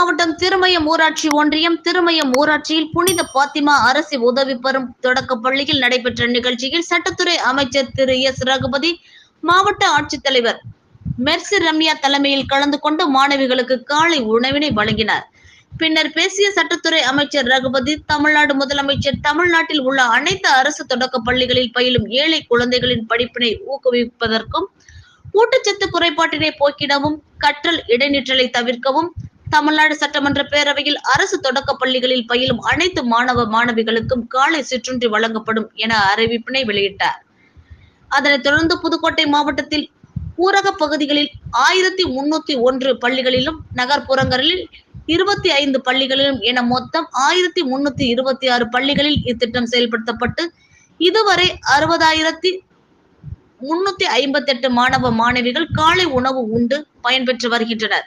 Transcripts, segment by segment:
மாவட்டம் திருமயம் ஊராட்சி ஒன்றியம் திருமயம் ஊராட்சியில் புனித பாத்திமா அரசு உதவி பெறும் தொடக்க பள்ளியில் நடைபெற்ற நிகழ்ச்சியில் சட்டத்துறை அமைச்சர் திரு எஸ். ரகுபதி மாவட்ட ஆட்சித்தலைவர் மெர்சி ரம்யா தலைமையில் கலந்து கொண்டு மாணவிகளுக்கு காலை உணவினை வழங்கினார். பின்னர் பேசிய சட்டத்துறை அமைச்சர் ரகுபதி தமிழ்நாடு முதலமைச்சர் தமிழ்நாட்டில் உள்ள அனைத்து அரசு தொடக்க பள்ளிகளில் பயிலும் ஏழை குழந்தைகளின் படிப்பினை ஊக்குவிப்பதற்கும் ஊட்டச்சத்து குறைபாட்டினை போக்கிடவும் கற்றல் இடைநிற்றலை தவிர்க்கவும் தமிழ்நாடு சட்டமன்ற பேரவையில் அரசு தொடக்க பள்ளிகளில் பயிலும் அனைத்து மாணவ மாணவிகளுக்கும் காலை சிற்றுண்டி வழங்கப்படும் என அறிவிப்பினை வெளியிட்டார். அதனைத் தொடர்ந்து புதுக்கோட்டை மாவட்டத்தில் ஊரக பகுதிகளில் ஆயிரத்தி முன்னூத்தி ஒன்று பள்ளிகளிலும் நகர்ப்புறங்களில் இருபத்தி ஐந்து பள்ளிகளிலும் என மொத்தம் ஆயிரத்தி முன்னூத்தி இருபத்தி ஆறு பள்ளிகளில் இத்திட்டம் செயல்படுத்தப்பட்டு இதுவரை அறுபதாயிரத்தி முன்னூத்தி ஐம்பத்தி எட்டு மாணவ மாணவிகள் காலை உணவு உண்டு பயன்பெற்று வருகின்றனர்.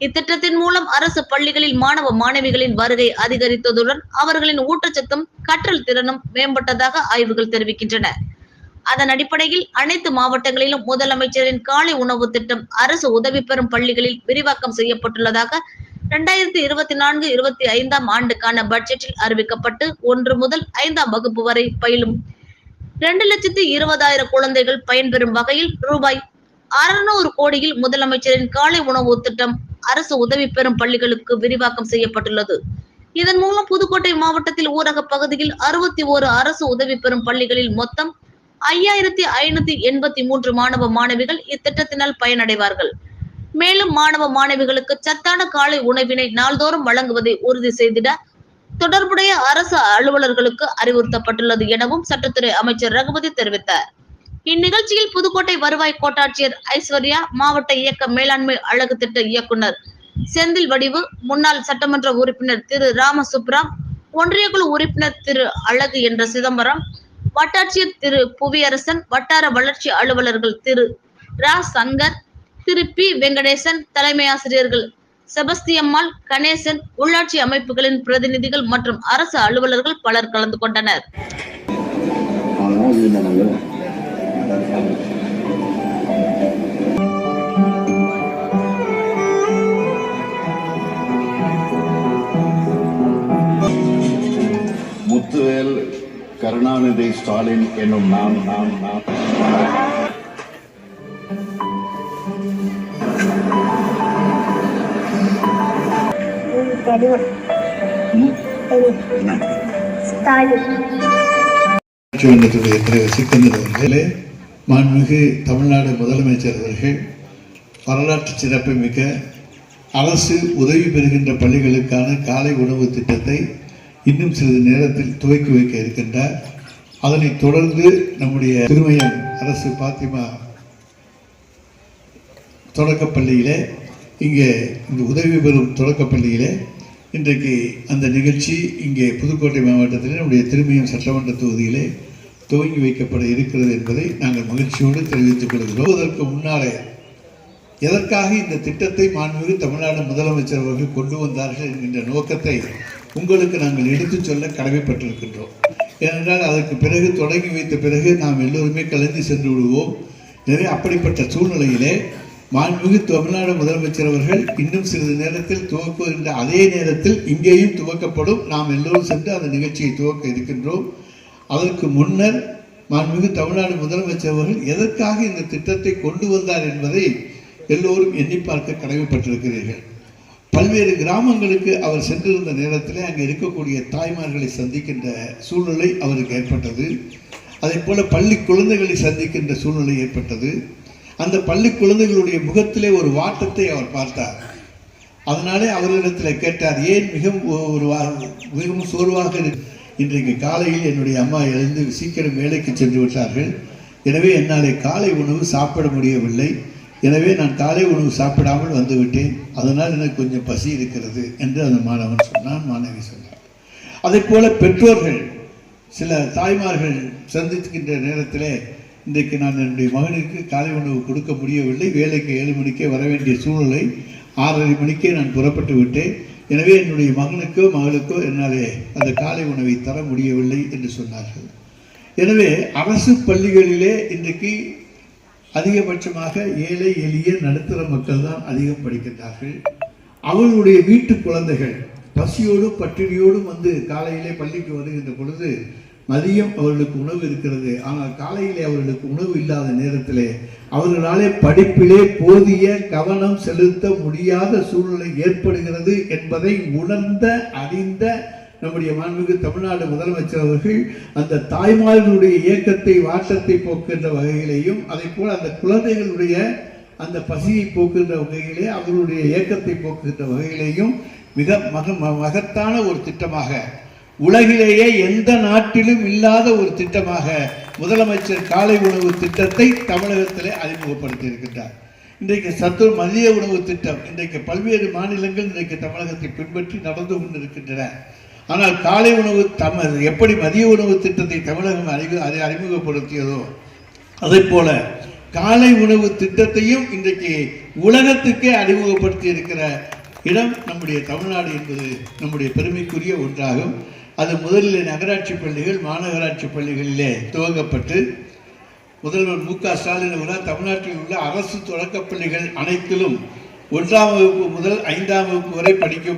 இத்திட்டத்தின் மூலம் அரசு பள்ளிகளில் மாணவ மாணவிகளின் வருகை அதிகரித்ததுடன் அவர்களின் ஊட்டச்சத்தும் கற்றல் திறனும் மேம்பட்டதாக ஆய்வுகள் தெரிவிக்கின்றன. அதன் அடிப்படையில் அனைத்து மாவட்டங்களிலும் முதலமைச்சரின் காலை உணவு திட்டம் அரசு உதவி பெறும் பள்ளிகளில் விரிவாக்கம் செய்யப்பட்டுள்ளதாக இரண்டாயிரத்தி இருபத்தி நான்கு இருபத்தி ஐந்தாம் ஆண்டுக்கான பட்ஜெட்டில் அறிவிக்கப்பட்டு ஒன்று முதல் ஐந்தாம் வகுப்பு வரை பயிலும் இரண்டு லட்சத்தி இருபதாயிரம் குழந்தைகள் பயன்பெறும் வகையில் ரூபாய் அறுநூறு கோடியில் முதலமைச்சரின் காலை உணவு திட்டம் அரசு உதவி பெறும் பள்ளிகளுக்கு விரிவாக்கம் செய்யப்பட்டுள்ளது. இதன் மூலம் புதுக்கோட்டை மாவட்டத்தில் ஊரக பகுதியில் அறுபத்தி ஓரு அரசு உதவி பெறும் பள்ளிகளில் மொத்தம் ஐயாயிரத்தி ஐநூத்தி எண்பத்தி மூன்று மாணவ மாணவிகள் இத்திட்டத்தினால் பயனடைவார்கள். மேலும் மாணவ மாணவிகளுக்கு சத்தான காலை உணவினை நாள்தோறும் வழங்குவதை உறுதி செய்திட தொடர்புடைய அரசு அலுவலர்களுக்கு அறிவுறுத்தப்பட்டுள்ளது எனவும் சட்டத்துறை அமைச்சர் ரகுபதி தெரிவித்தார். இந்நிகழ்ச்சியில் புதுக்கோட்டை வருவாய் கோட்டாட்சியர் ஐஸ்வர்யா மாவட்ட இயக்க மேலாண்மை அழகு திட்ட இயக்குனர் செந்தில் வடிவு முன்னாள் சட்டமன்ற உறுப்பினர் திரு ராமசுப்ராம் ஒன்றியக்குழு உறுப்பினர் திரு அழகு என்ற சிதம்பரம் வட்டாட்சியர் திரு புவியரசன் வட்டார வளர்ச்சி அலுவலர்கள் திரு ரா சங்கர் திரு பி வெங்கடேசன் தலைமை ஆசிரியர்கள் செபஸ்தியம்மாள் கணேசன் உள்ளாட்சி அமைப்புகளின் பிரதிநிதிகள் மற்றும் அரசு அலுவலர்கள் பலர் கலந்து கொண்டனர். முத்துவேல் கருணாநிதி ஸ்டாலின் என்னும் நாம் நாம் நாம் ம்? என்ன? ஆட்சிமன்றத்துடைய தலைவர் சிக்கந்தர் அவர்களே மாண்புமிகு தமிழ்நாடு முதலமைச்சர் அவர்கள் வரலாற்று சிறப்புமிக்க அரசு உதவி பெறுகின்ற பள்ளிகளுக்கான காலை உணவு திட்டத்தை இன்னும் சிறிது நேரத்தில் துவக்கி வைக்க இருக்கின்றார். அதனைத் தொடர்ந்து நம்முடைய திருமயம் அரசு பாத்திமா தொடக்கப்பள்ளியிலே இங்கே இந்த உதவி பெறும் தொடக்கப்பள்ளியிலே இன்றைக்கு அந்த நிகழ்ச்சி இங்கே புதுக்கோட்டை மாவட்டத்தில் நம்முடைய திருமயம் சட்டமன்ற தொகுதியிலே துவங்கி வைக்கப்பட இருக்கிறது என்பதை நாங்கள் மகிழ்ச்சியோடு தெரிவித்துக் கொள்கிறோம். அதற்கு முன்னாலே எதற்காக இந்த திட்டத்தை மாண்புமிகு தமிழ்நாடு முதலமைச்சர் அவர்கள் கொண்டு வந்தார்கள் என்கின்ற நோக்கத்தை உங்களுக்கு நாங்கள் எடுத்துச் சொல்ல கடமைப்பட்டிருக்கின்றோம். ஏனென்றால் அதற்கு பிறகு தொடங்கி வைத்த பிறகு நாம் எல்லோருமே கலந்து சென்று விடுவோம். எனவே அப்படிப்பட்ட சூழ்நிலையிலே மாண்புமிகு தமிழ்நாடு முதலமைச்சர் அவர்கள் இன்னும் சிறிது நேரத்தில் துவக்குகின்ற அதே நேரத்தில் இங்கேயும் துவக்கப்படும். நாம் எல்லோரும் சென்று அந்த நிகழ்ச்சியை துவக்க இருக்கின்றோம். அதற்கு முன்னர் மாண்புமிகு தமிழ்நாடு முதலமைச்சர் அவர்கள் எதற்காக இந்த திட்டத்தை கொண்டு வந்தார் என்பதை எல்லோரும் எண்ணி பார்க்க கடமைப்பட்டிருக்கிறீர்கள். பல்வேறு கிராமங்களுக்கு அவர் சென்றிருந்த நேரத்தில் அங்கே இருக்கக்கூடிய தாய்மார்களை சந்திக்கின்ற சூழ்நிலை அவருக்கு ஏற்பட்டது. அதே போல் பள்ளி குழந்தைகளை சந்திக்கின்ற சூழ்நிலை ஏற்பட்டது. அந்த பள்ளி குழந்தைகளுடைய முகத்திலே ஒரு வாட்டத்தை அவர் பார்த்தார். அதனாலே அவர்களிடத்தில் கேட்டார் ஏன் மிகவும் ஒரு மிகவும் சோர்வாக இருக்கு இன்றைக்கு காலையில் என்னுடைய அம்மா எழுந்து சீக்கிரம் வேலைக்கு சென்று விட்டார்கள். எனவே என்னாலே காலை உணவு சாப்பிட முடியவில்லை. எனவே நான் காலை உணவு சாப்பிடாமல் வந்துவிட்டேன் அதனால் எனக்கு கொஞ்சம் பசி இருக்கிறது என்று அந்த மாணவன் சொன்னான் மாணவி சொன்னார் அதே போல பெற்றோர்கள் சில தாய்மார்கள் சந்திக்கின்ற நேரத்தில் இன்றைக்கு நான் என்னுடைய மகனுக்கு காலை உணவு கொடுக்க முடியவில்லை. வேலைக்கு ஏழு மணிக்கே வர வேண்டிய சூழ்நிலை ஆறரை மணிக்கே நான் புறப்பட்டு விட்டேன். எனவே என்னுடைய மகனுக்கோ மகளுக்கோ என்னாலே அந்த காலை உணவை தர முடியவில்லை என்று சொன்னார்கள். எனவே அரசு பள்ளிகளிலே இன்றைக்கு அதிகபட்சமாக ஏழை எளிய நடுத்தர மக்கள் தான் அதிகம் படிக்கின்றார்கள். அவர்களுடைய வீட்டு குழந்தைகள் பசியோடும் பட்டினியோடும் வந்து காலையிலே பள்ளிக்கு வருகின்ற பொழுது மதியம் அவர்களுக்கு உணவு இருக்கிறது. ஆனால் காலையிலே அவர்களுக்கு உணவு இல்லாத நேரத்திலே அவர்களாலே படிப்பிலே போதிய கவனம் செலுத்த முடியாத சூழ்நிலை ஏற்படுகிறது என்பதை உணர்ந்த அறிந்த நம்முடைய மாண்புமிகு தமிழ்நாடு முதலமைச்சர் அவர்கள் அந்த தாய்மார்களுடைய இயக்கத்தை வாட்டத்தை போக்குகின்ற வகையிலேயும் அதே போல் அந்த குழந்தைகளுடைய அந்த பசியை போக்குகின்ற வகையிலே அவர்களுடைய இயக்கத்தை போக்குகின்ற வகையிலேயும் மிக மக ம- மகத்தான ஒரு திட்டமாக உலகிலேயே எந்த நாட்டிலும் இல்லாத ஒரு திட்டமாக முதலமைச்சர் காலை உணவு திட்டத்தை தமிழகத்திலே அறிமுகப்படுத்தி இருக்கின்றார் இன்றைக்கு சத்து மதிய உணவு திட்டம் இன்றைக்கு பல்வேறு மாநிலங்கள் இன்றைக்கு தமிழகத்தை பின்பற்றி நடந்து கொண்டிருக்கின்றன. ஆனால் காலை உணவு தம எப்படி மதிய உணவு திட்டத்தை தமிழகம் அறிவு அதை அறிமுகப்படுத்தியதோ அதே போல காலை உணவு திட்டத்தையும் இன்றைக்கு உலகத்துக்கே அறிமுகப்படுத்தி இருக்கிற இடம் நம்முடைய தமிழ்நாடு என்பது நம்முடைய பெருமைக்குரிய ஒன்றாகும். அது முதலில் நகராட்சி பள்ளிகள் மாநகராட்சி பள்ளிகளிலே துவங்கப்பட்டு முதல்வர் மு க ஸ்டாலின் அவர்கள் தமிழ்நாட்டில் உள்ள அரசு தொடக்கப் பள்ளிகள் அனைத்திலும் ஒன்றாம் வகுப்பு முதல் ஐந்தாம் வகுப்பு வரை படிக்கும்